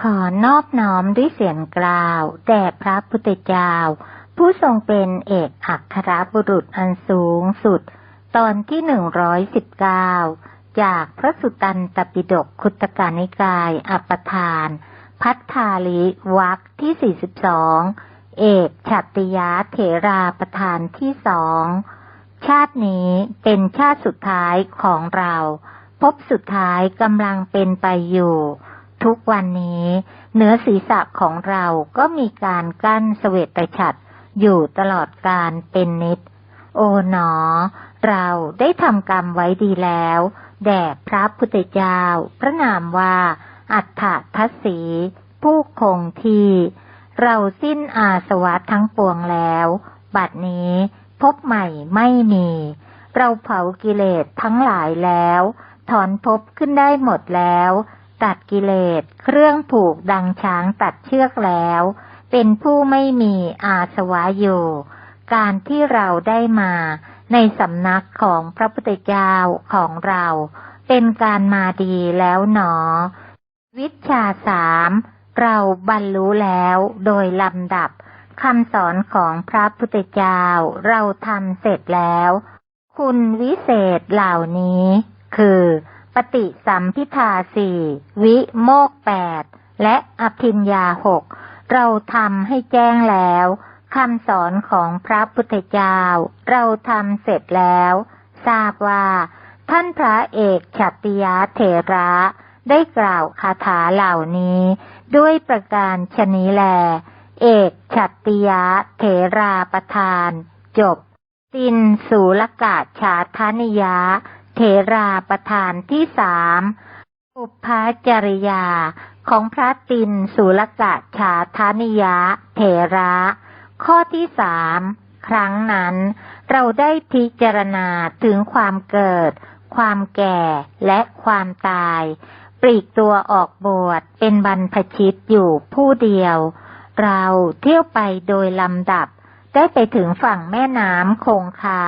ขอนอบน้อมด้วยเสียงกล่าว แด่พระพุทธเจ้า ผู้ทรงเป็นเอกอัครบุรุษอันสูงสุด ตอนที่หนึ่งร้อยสิบเก้าจากพระสุตันตปิฎกคุตกานิกาย อัปทาน พัทธาลิวักที่สี่สิบสองเอกฉัตติยาเถราประธานที่สองชาตินี้เป็นชาติสุดท้ายของเรา พบสุดท้ายกำลังเป็นไปอยู่ ทุกวันนี้เหนือศีรษะของเราก็มีการกั้นเสวตฉัตรอยู่ตลอดการเป็นนิด โอ๋หนอ เราได้ทำกรรมไว้ดีแล้ว แด่พระพุทธเจ้า พระนามว่า อัฏฐทัศสี ผู้คงที่ เราสิ้นอาสวะทั้งปวงแล้ว บัดนี้พบใหม่ไม่มี เราเผากิเลสทั้งหลายแล้ว ถอนภพขึ้นได้หมดแล้ว ตัดกิเลส เครื่องผูกดังช้างตัดเชือกแล้ว เป็นผู้ไม่มีอาสวะอยู่ การที่เราได้มาในสำนักของพระพุทธเจ้าของเรา เป็นการมาดีแล้วหนอ วิชาสามเราบรรลุแล้วโดยลำดับคำสอนของพระพุทธเจ้าเราทำเสร็จแล้ว คุณวิเศษเหล่านี้คือ ปฏิสัมพิทาสี่วิโมกแปดและอภิญญาหกเราทำให้แจ้งแล้วคำสอนของพระพุทธเจ้า เราทำเสร็จแล้ว ทราบว่า ท่านพระเอกฉัตติยาเถระได้กล่าวคาถาเหล่านี้ ด้วยประการชนี้แล เอกฉัตติยะเถราประทาน จบ ตินสูลกาชาทานิยะ เถราประธานที่สามอุปาจริยาของพระตินสูลกาชาทานิยะเถระ ข้อที่สามครั้งนั้น เราได้พิจารณาถึงความเกิด ความแก่และความตาย ปลีกตัวออกบวชเป็นบรรพชิตอยู่ผู้เดียว เราเที่ยวไปโดยลำดับ ได้ไปถึงฝั่งแม่น้ำคงคา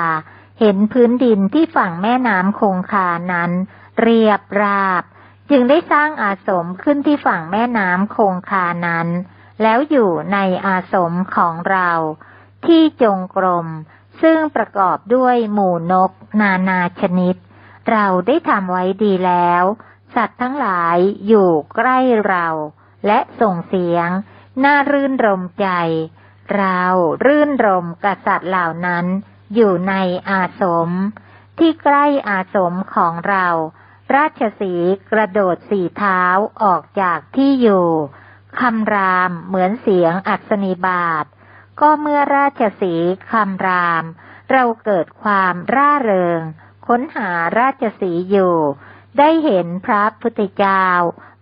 เห็นพื้นดินที่ฝั่งแม่น้ำคงคานั้น เรียบราบ จึงได้สร้างอาสมขึ้นที่ฝั่งแม่น้ำคงคานั้น แล้วอยู่ในอาสมของเรา ที่จงกรม ซึ่งประกอบด้วยหมู่นก นานาชนิด เราได้ทำไว้ดีแล้ว สัตว์ทั้งหลายอยู่ใกล้เรา และส่งเสียง น่ารื่นรมใจ เรารื่นรมกษัตริย์เหล่านั้น อยู่ในอาสม ที่ใกล้อาสมของเรา ราชสีกระโดดสี่เท้าออกจากที่อยู่คำรามเหมือนเสียงอัศนีบาท ก็เมื่อราชสีคำราม เราเกิดความร่าเริง ค้นหาราชสีอยู่ ได้เห็นพระพุทธเจ้า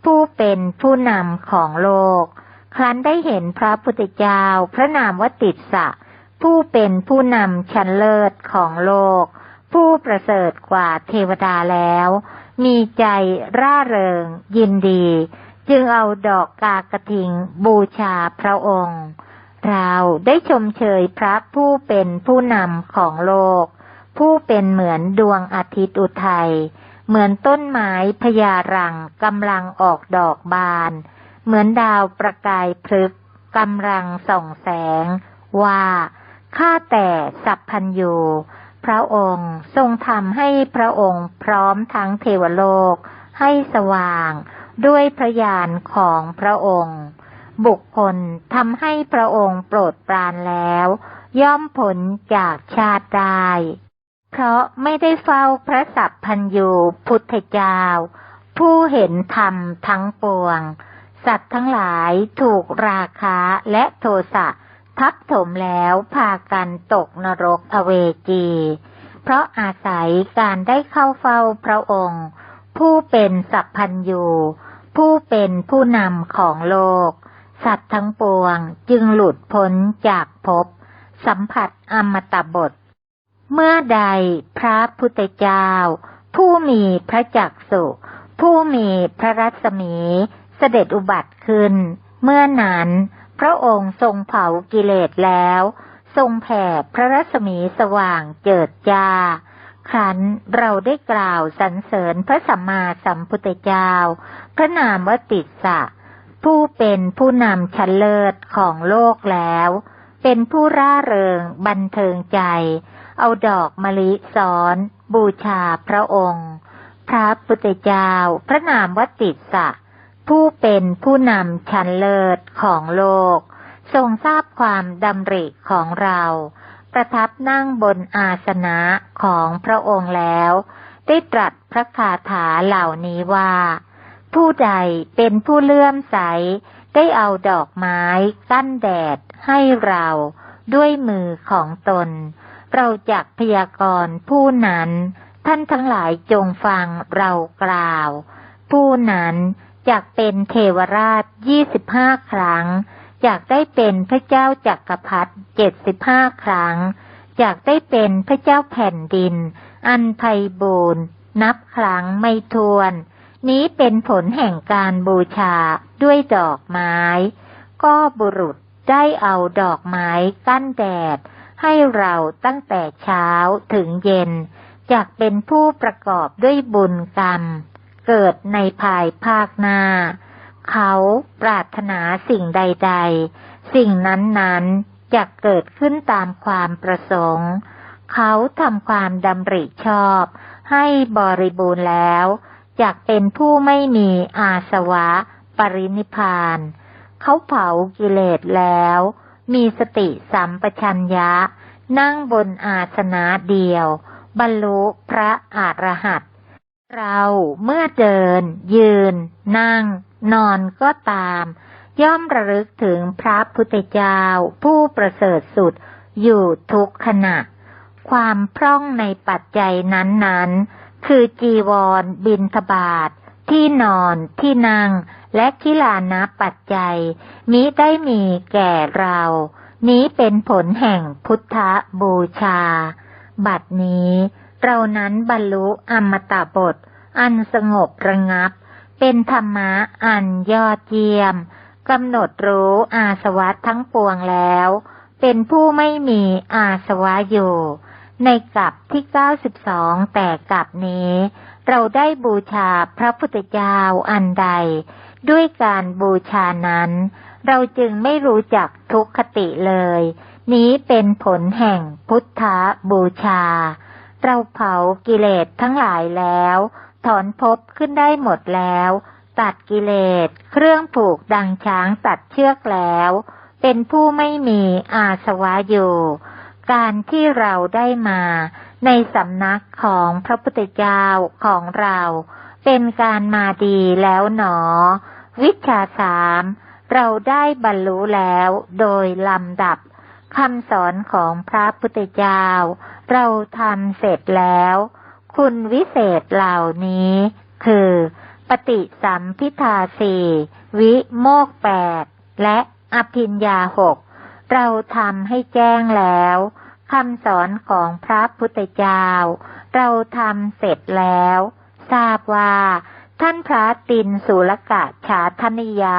ผู้เป็นผู้นำของโลก ครั้นได้เห็นพระพุทธเจ้า พระนามวติสสะ ผู้เป็นผู้นำชั้นเลิศของโลก ผู้ประเสริฐกว่าเทวดาแล้ว มีใจร่าเริงยินดี จึงเอาดอกกากระถิงบูชาพระองค์ เราได้ชมเชยพระผู้เป็นผู้นำของโลก ผู้เป็นเหมือนดวงอาทิตย์อุทัยเหมือนต้นไม้พญารังกำลังออกดอกบาน เหมือนดาวประกายพลึกกำลังส่องแสง ว่า ข้าแต่สัพพัญยูพระองค์ทรงทำให้พระองค์พร้อมทั้งเทวโลก ให้สว่าง ด้วยพระญาณของพระองค์ บุคคลทำให้พระองค์โปรดปรานแล้ว ย่อมผลจากชาติได้เพราะไม่ได้เฝ้าพระสัพพัญยูพุทธเจ้า ผู้เห็นธรรมทั้งปวง สัตว์ทั้งหลายถูกราคะและโทสะ ทับถมแล้วพากันตกนรกอเวจี เพราะอาศัยการได้เข้าเฝ้าพระองค์ ผู้เป็นสัพพัญยูผู้เป็นผู้นำของโลก สัตว์ทั้งปวงจึงหลุดพ้นจากภพสัมผัสอมตะบท เมื่อใดพระพุทธเจ้า ผู้มีพระจักสุผู้มีพระรัศมีเสด็จอุบัติขึ้น เมื่อนั้น พระองค์ทรงเผากิเลสแล้ว ทรงแผ่พระรัศมีสว่างเจิดจ้าครั้นเราได้กล่าวสรรเสริญพระสัมมาสัมพุทธเจ้า พระนามวติสสะผู้เป็นผู้นำชั้นเลิศของโลกแล้ว เป็นผู้ร่าเริงบันเทิงใจ เอาดอกมะลิสอน บูชาพระองค์ พระพุทธเจ้า พระนามวติสสะ ผู้เป็นผู้นำชั้นเลิศของโลก ทรงทราบความดำริของเรา ประทับนั่งบนอาสนะของพระองค์แล้ว ได้ตรัสพระคาถาเหล่านี้ว่า ผู้ใดเป็นผู้เลื่อมใส ได้เอาดอกไม้กั้นแดดให้เราด้วยมือของตน เราจักพยากรณ์ผู้นั้น ท่านทั้งหลายจงฟังเรากล่าว ผู้นั้น จักเป็นเทวราชยี่สิบห้าครั้ง อยากได้เป็นพระเจ้าจักรพรรดิเจ็ดสิบห้าครั้ง อยากได้เป็นพระเจ้าแผ่นดิน อันไพบูรณ์นับครั้งไม่ทวน นี้เป็นผลแห่งการบูชาด้วยดอกไม้ ก็บุรุษได้เอาดอกไม้กั้นแดด ให้เราตั้งแต่เช้าถึงเย็นอยากเป็นผู้ประกอบด้วยบุญกรรม เกิดในภายภาคหน้า เขาปรารถนาสิ่งใด ๆ สิ่งนั้นๆจะเกิดขึ้นตามความประสงค์ เขาทำความดำริชอบ ให้บริบูรณ์แล้วอยากเป็นผู้ไม่มีอาสวะปรินิพาน เขาเผากิเลสแล้ว มีสติสัมปชัญญะ นั่งบนอาสนะเดียว บรรลุพระอรหันต เราเมื่อเดิน ยืน นั่ง นอนก็ตาม ย่อมระลึกถึงพระพุทธเจ้า ผู้ประเสริฐสุดอยู่ทุกขณะ ความพร่องในปัจจัยนั้นๆ คือจีวร บินทบาท ที่นอนที่นั่ง และกิลานะปัจจัย มิได้มีแก่เรา นี้เป็นผลแห่งพุทธบูชา บัดนี้ เรานั้นบรรลุอมตะบท อันสงบระงับ เป็นธรรมะอันยอดเยี่ยมกำหนดรู้อาสวะทั้งปวงแล้ว เป็นผู้ไม่มีอาสวะอยู่ ในกับที่เก้าสิบสองแต่กับนี้ เราได้บูชาพระพุทธเจ้าอันใด ด้วยการบูชานั้น เราจึงไม่รู้จักทุกขติเลย นี้เป็นผลแห่งพุทธบูชา เราเผากิเลสทั้งหลายแล้ว ถอนภพขึ้นได้หมดแล้ว ตัดกิเลส เครื่องผูกดังช้างตัดเชือกแล้ว เป็นผู้ไม่มีอาสวะอยู่ การที่เราได้มา ในสำนักของพระพุทธเจ้าของเรา เป็นการมาดีแล้วหนอ วิชาสามเราได้บรรลุแล้วโดยลำดับ คำสอนของพระพุทธเจ้า เราทำเสร็จแล้ว คุณวิเศษเหล่านี้ คือ ปฏิสัมพิทาสี่วิโมกแปดและอภิญญาหกเราทำให้แจ้งแล้วคำสอนของพระพุทธเจ้า เราทำเสร็จแล้ว ทราบว่า ท่านพระตินสุลกะฉาธนิยะ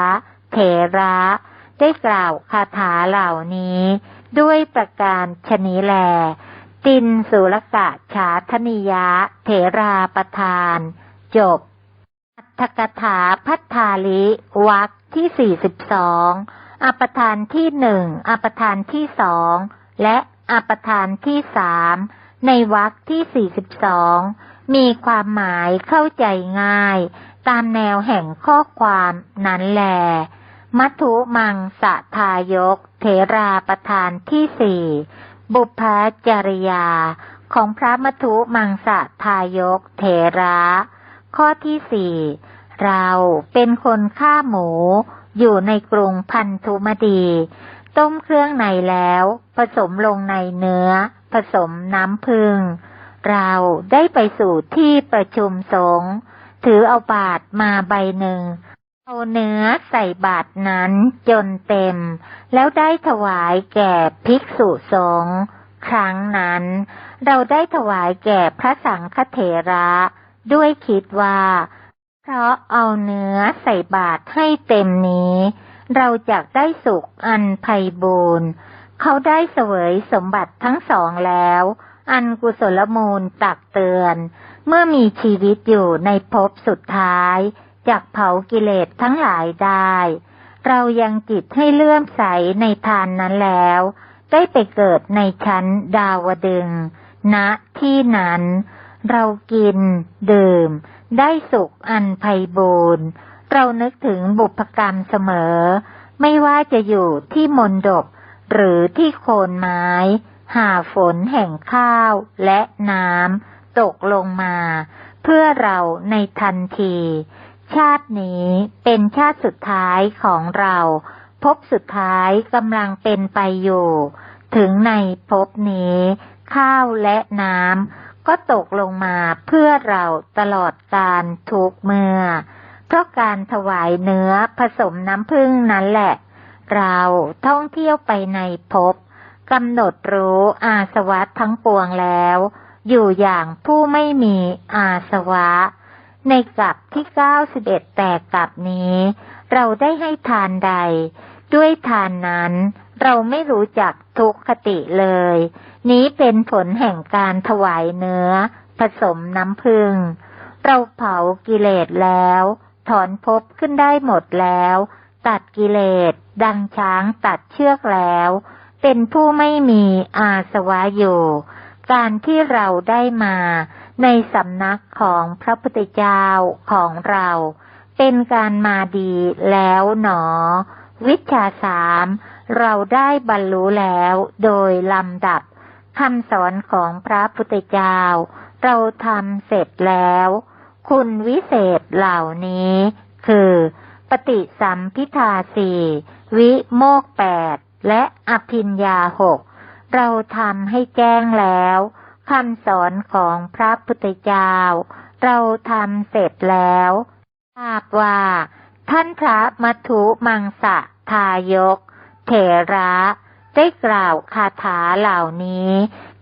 เถระ ได้กล่าวคาถาเหล่านี้ ด้วยประการชนิแล ตินสุลกะฉาธนิยะ เถราประทาน จบ อัตถกถาพัทธาลิวักที่สี่สิบสองอปทานที่หนึ่งอปทานที่สองและอปทานที่สามในวรรคที่สี่สิบสองมีความหมายเข้าใจง่าย ตามแนวแห่งข้อความนั้นแหล มัทุมังสะทายก เถราประธานที่สี่บุพจริยา ของพระมัทุมังสะทายก เถระ ข้อที่สี่เราเป็นคนฆ่าหมู อยู่ในกรุงพันธุมดี ต้มเครื่องในแล้ว ผสมลงในเนื้อ ผสมน้ำพึ่งเราได้ไปสู่ที่ประชุมสงฆ์ถือเอาบาทมาใบหนึ่ง เอาเนื้อใส่บาทนั้นจนเต็ม แล้วได้ถวายแก่ภิกษุสงฆ์ครั้งนั้น เราได้ถวายแก่พระสังฆเถระด้วยคิดว่า เพราะเอาเนื้อใส่บาทให้เต็มนี้ เราจะได้สุขอันไพบูรณ์เขาได้เสวยสมบัติทั้งสองแล้ว อันกุศลมูลตักเตือน เมื่อมีชีวิตอยู่ในภพสุดท้าย จากเผากิเลสทั้งหลายได้ เรายังจิตให้เลื่อมใสในทานนั้นแล้ว ได้ไปเกิดในชั้นดาวดึงส์ณที่นั้น เรากิน ดื่ม ได้สุขอันไพบูรณ์เรานึกถึงบุพกรรมเสมอ ไม่ว่าจะอยู่ที่มนดบหรือที่โคนไม้ หาฝนแห่งข้าวและน้ำตกลงมา เพื่อเราในทันที ชาตินี้เป็นชาติสุดท้ายของเรา พบสุดท้ายกำลังเป็นไปอยู่ ถึงในภพนี้ ข้าวและน้ำก็ตกลงมาเพื่อเราตลอดการทุกเมื่อ เพราะการถวายเนื้อผสมน้ำผึ้งนั้นแหละ เราท่องเที่ยวไปในภพกำหนดรู้อาสวะทั้งปวงแล้ว อยู่อย่างผู้ไม่มีอาสวะ ในกลับที่เก้าสิบเอ็ดแต่กลับนี้ เราได้ให้ทานใด ด้วยทานนั้น เราไม่รู้จักทุกขติเลย นี้เป็นผลแห่งการถวายเนื้อ ผสมน้ำผึ้งเราเผากิเลสแล้ว ถอนภพขึ้นได้หมดแล้ว ตัดกิเลส ดังช้างตัดเชือกแล้ว เป็นผู้ไม่มีอาสวะอยู่ การที่เราได้มาในสำนักของพระพุทธเจ้าของเรา เป็นการมาดีแล้วหนอ วิชาสามเราได้บรรลุแล้วโดยลำดับคำสอนของพระพุทธเจ้า เราทำเสร็จแล้ว คุณวิเศษเหล่านี้ คือ ปฏิสัมพิทาสี่วิโมกแปดและอภิญญาหก เราทำให้แจ้งแล้วคำสอนของพระพุทธเจ้า เราทำเสร็จแล้วทราบว่า ท่านพระมัทุมังสะทายก เถระ ได้กล่าวคาถาเหล่านี้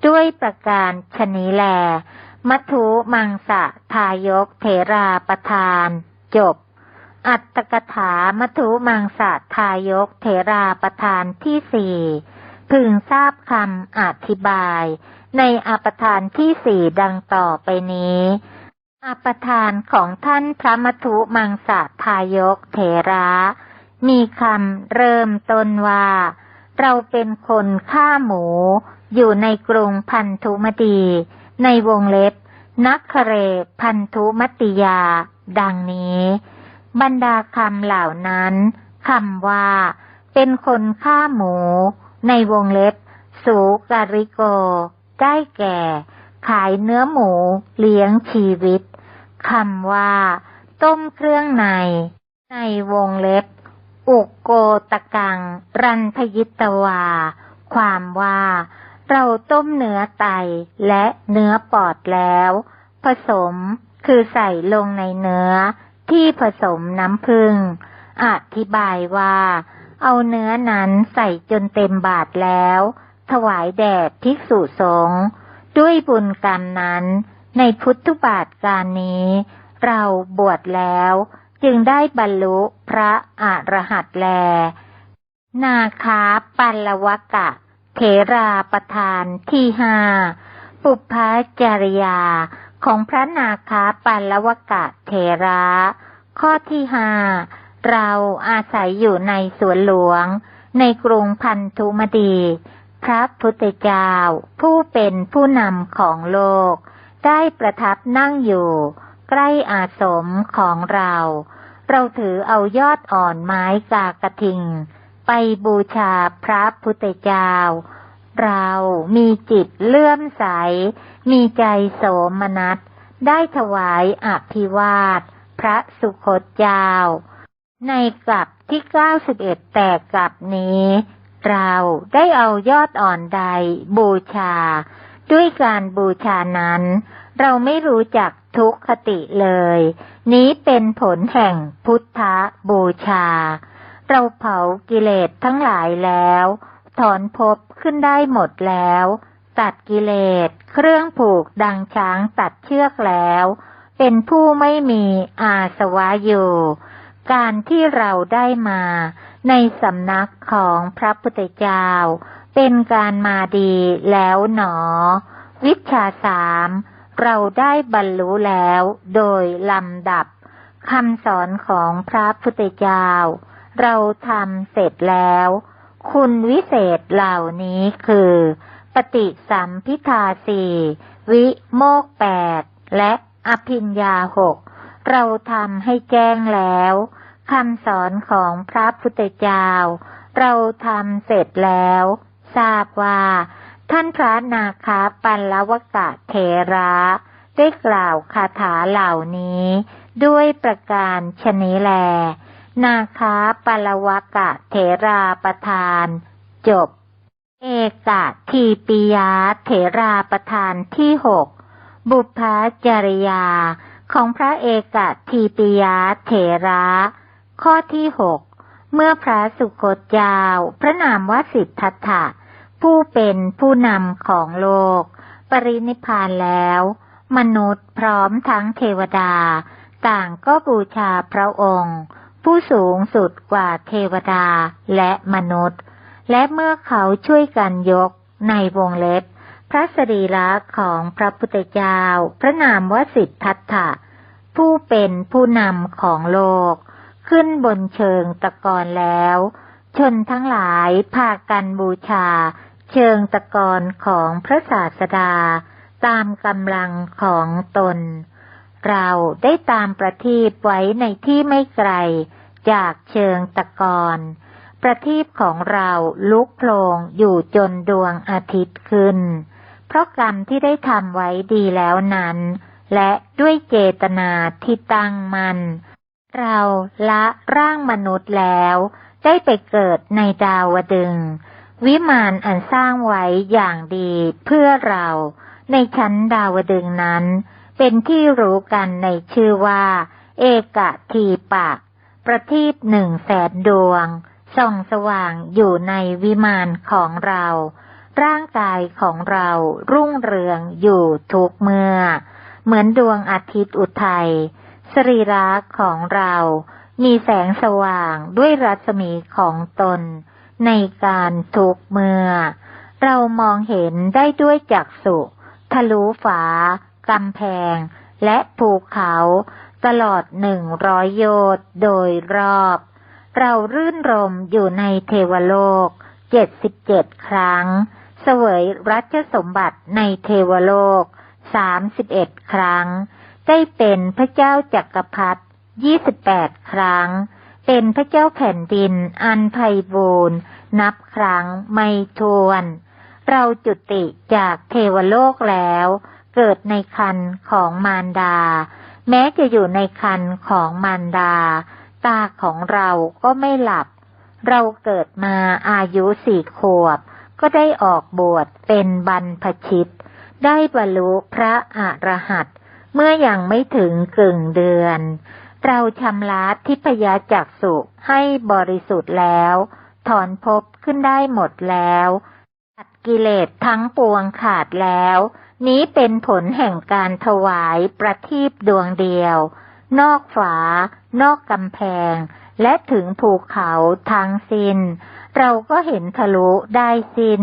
ด้วยประการชนิแล มัทุมังสะทายกเถราประทาน จบ อัตตกถามัทุมังสะทายกเถราประทานที่สี่ พึงทราบคำอธิบาย ในอปทานที่สี่ดังต่อไปนี้ อปทานของท่านพระมัทุมังสะทายกเถระ มีคำเริ่มต้นว่า เราเป็นคนฆ่าหมู อยู่ในกรุงพันธุมดี ในวงเล็บ นักคเรพันธุมติยา ดังนี้ บรรดาคำเหล่านั้นคำว่า เป็นคนฆ่าหมู ในวงเล็บ สูการิโก ได้แก่ ขายเนื้อหมูเลี้ยงชีวิตคำว่า ต้มเครื่องใน ในวงเล็บ อุกโกตะกัง รันพยิตวา ความว่า เราต้มเนื้อไตและเนื้อปอดแล้ว ผสมคือใส่ลงในเนื้อที่ผสมน้ำผึ้งอธิบายว่า เอาเนื้อนั้นใส่จนเต็มบาทแล้ว ถวายแด่ภิกษุสงฆ์ด้วยบุญกรรมนั้น ในพุทธบาทการนี้ เราบวชแล้ว จึงได้บรรลุพระอรหัตแล นาคาปัลลวกะ เถราประธานที่ห้าปุพพจริยาของพระนาคาปัลลวกะเถระ ข้อที่ห้า เราอาศัยอยู่ในสวนหลวง ในกรุงพันธุมดี พระพุทธเจ้า ผู้เป็นผู้นำของโลก ได้ประทับนั่งอยู่ ใกล้อาสมของเรา เราถือเอายอดอ่อนไม้กากระทิง ไปบูชาพระพุทธเจ้า เรามีจิตเลื่อมใส มีใจโสมนัส ได้ถวายอภิวาท พระสุคตเจ้า ในกลับที่เก้าสิบเอ็ดแต่กลับนี้ เราได้เอายอดอ่อนใดบูชา ด้วยการบูชานั้น เราไม่รู้จักทุกขติเลย นี้เป็นผลแห่งพุทธบูชา เราเผากิเลสทั้งหลายแล้ว ถอนภพขึ้นได้หมดแล้ว ตัดกิเลสเครื่องผูกดังช้างตัดเชือกแล้ว เป็นผู้ไม่มีอาสวะอยู่ การที่เราได้มาในสำนักของพระพุทธเจ้า เป็นการมาดีแล้วหนอ วิชาสามเราได้บรรลุแล้วโดยลำดับคำสอนของพระพุทธเจ้า เราทำเสร็จแล้ว คุณวิเศษเหล่านี้คือ ปฏิสัมพิทาสี่วิโมกแปดและอภิญญาหก เราทำให้แจ้งแล้วคำสอนของพระพุทธเจ้า เราทำเสร็จแล้ว ทราบว่า ท่านพระนาคาปัลลวกะเทระได้กล่าวคาถาเหล่านี้ ด้วยประการชนิแล นาคาปัลลวกะเทราประทาน จบ เอกะทีปิยาเถราประทานที่หกบุพจริยา ของพระเอกทีปิยาเถระ ข้อที่หกเมื่อพระสุคตเจ้าพระนามวสิทธัตถะ ผู้เป็นผู้นำของโลก ปรินิพานแล้ว มนุษย์พร้อมทั้งเทวดา ต่างก็บูชาพระองค์ ผู้สูงสุดกว่าเทวดาและมนุษย์ และเมื่อเขาช่วยกันยกในวงเล็บ พระสรีระของพระพุทธเจ้า พระนามวสิทธัตถะ ผู้เป็นผู้นำของโลก ขึ้นบนเชิงตะกอนแล้ว ชนทั้งหลายพากันบูชา เชิงตะกอนของพระศาสดา ตามกำลังของตน เราได้ตามประทีปไว้ในที่ไม่ไกลจากเชิงตะกอนประทีปของเราลุกโพลงอยู่จนดวงอาทิตย์ขึ้น เพราะกรรมที่ได้ทำไว้ดีแล้วนั้น และด้วยเจตนาที่ตั้งมัน เราละร่างมนุษย์แล้ว ได้ไปเกิดในดาวดึงส์วิมานอันสร้างไว้อย่างดีเพื่อเรา ในชั้นดาวดึงส์นั้น เป็นที่รู้กันในชื่อว่า เอกทีปะ ประทีปหนึ่งแสนดวงส่องสว่างอยู่ในวิมานของเรา ร่างกายของเรารุ่งเรืองอยู่ทุกเมื่อ เหมือนดวงอาทิตย์อุทัยสรีระของเรามีแสงสว่างด้วยรัศมีของตน ในการทุกเมื่อ เรามองเห็นได้ด้วยจักษุ ทะลุฝากำแพง และภูเขาตลอดหนึ่งร้อยโยชน์โดยรอบ เรารื่นรมอยู่ในเทวโลกเจ็ดสิบเจ็ดครั้ง เสวยรัชสมบัติในเทวโลกสามสิบเอ็ดครั้ง ได้เป็นพระเจ้าจักรพรรดิยี่สิบแปดครั้ง เป็นพระเจ้าแผ่นดินอันไพบูรณ์นับครั้งไม่ทวน เราจุติจากเทวโลกแล้ว เกิดในคันของมารดา แม้จะอยู่ในคันของมารดา ตาของเราก็ไม่หลับ เราเกิดมาอายุสี่ขวบ ก็ได้ออกบวชเป็นบรรพชิต ได้บรรลุพระอรหันต์เมื่อยังไม่ถึงกึ่งเดือน เราชำระทิพยจักสุให้บริสุทธิ์แล้ว ถอนภพขึ้นได้หมดแล้วตัดกิเลสทั้งปวงขาดแล้ว นี้เป็นผลแห่งการถวายประทีปดวงเดียว นอกฝา นอกกำแพง และถึงภูเขาทั้งสิน้น เราก็เห็นทะลุได้สิน้น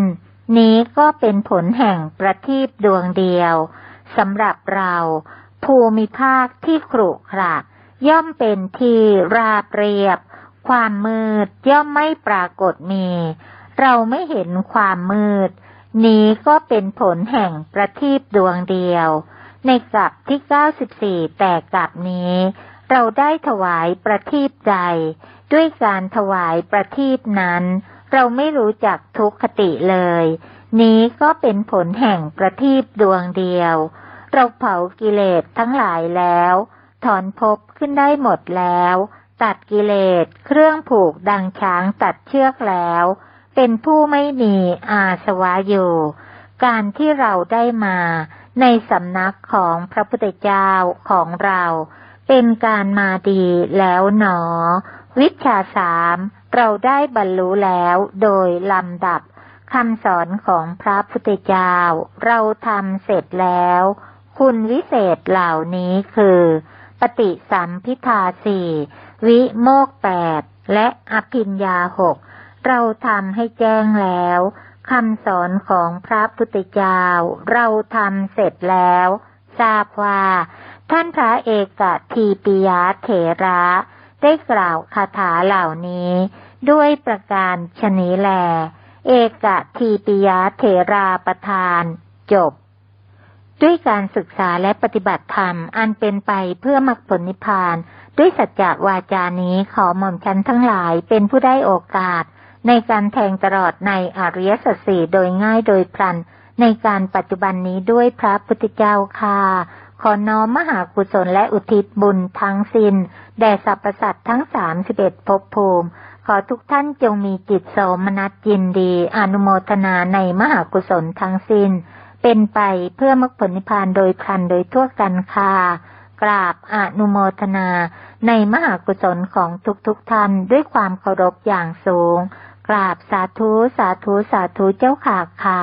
นี้ก็เป็นผลแห่งประทีปดวงเดียวสำหรับเรา ภูมิภาคที่ขรุขระย่อมเป็นที่ราบเรียบ ความมืดย่อมไม่ปรากฏมี เราไม่เห็นความมืด นี้ก็เป็นผลแห่งประทีปดวงเดียว ในกลับที่เก้าสิบสี่แต่กลับนี้ เราได้ถวายประทีปใจ ด้วยการถวายประทีปนั้น เราไม่รู้จักทุกขติเลย นี้ก็เป็นผลแห่งประทีปดวงเดียว เราเผากิเลสทั้งหลายแล้ว ถอนภพขึ้นได้หมดแล้ว ตัดกิเลสเครื่องผูกดังช้างตัดเชือกแล้ว เป็นผู้ไม่มีอาสวะอยู่ การที่เราได้มาในสำนักของพระพุทธเจ้าของเรา เป็นการมาดีแล้วหนอ วิชาสามเราได้บรรลุแล้วโดยลำดับคำสอนของพระพุทธเจ้า เราทำเสร็จแล้ว คุณวิเศษเหล่านี้คือ ปฏิสัมพิทาสี่วิโมกแปดและอภิญญาหกเราทำให้แจ้งแล้วคำสอนของพระพุทธเจ้า เราทำเสร็จแล้ว ทราบว่า ท่านพระเอกทีปิยะเถระ ได้กล่าวคาถาเหล่านี้ ด้วยประการชนีแล เอกทีปิยะเถราประทานจบ ด้วยการศึกษาและปฏิบัติธรรมอันเป็นไปเพื่อมรรคผลนิพพาน ด้วยสัจจะวาจานี้ขอหม่อมชันทั้งหลายเป็นผู้ได้โอกาส ในการแทงตลอดในอริยสัจสี่โดยง่ายโดยพลันในการปัจจุบันนี้ด้วยพระพุทธเจ้าค่ะ ขอน้อมมหากุศลและอุทิศบุญทั้งสิน้นแด่สรรพสัตว์ทั้งสามสิบเอ็ดภพภูมิ ขอทุกท่านจงมีจิตโสมนัสยินดี อนุโมทนาในมหากุศลทั้งสิน้น เป็นไปเพื่อมรรคผลนิพพานโดยพลันโดยทั่วกันค่ะกราบอนุโมทนา ในมหากุศลของทุกๆทท่านด้วยความเคารพอย่างสูง กราบสาธุสาธุสาธุเจ้าค่ะค่ะ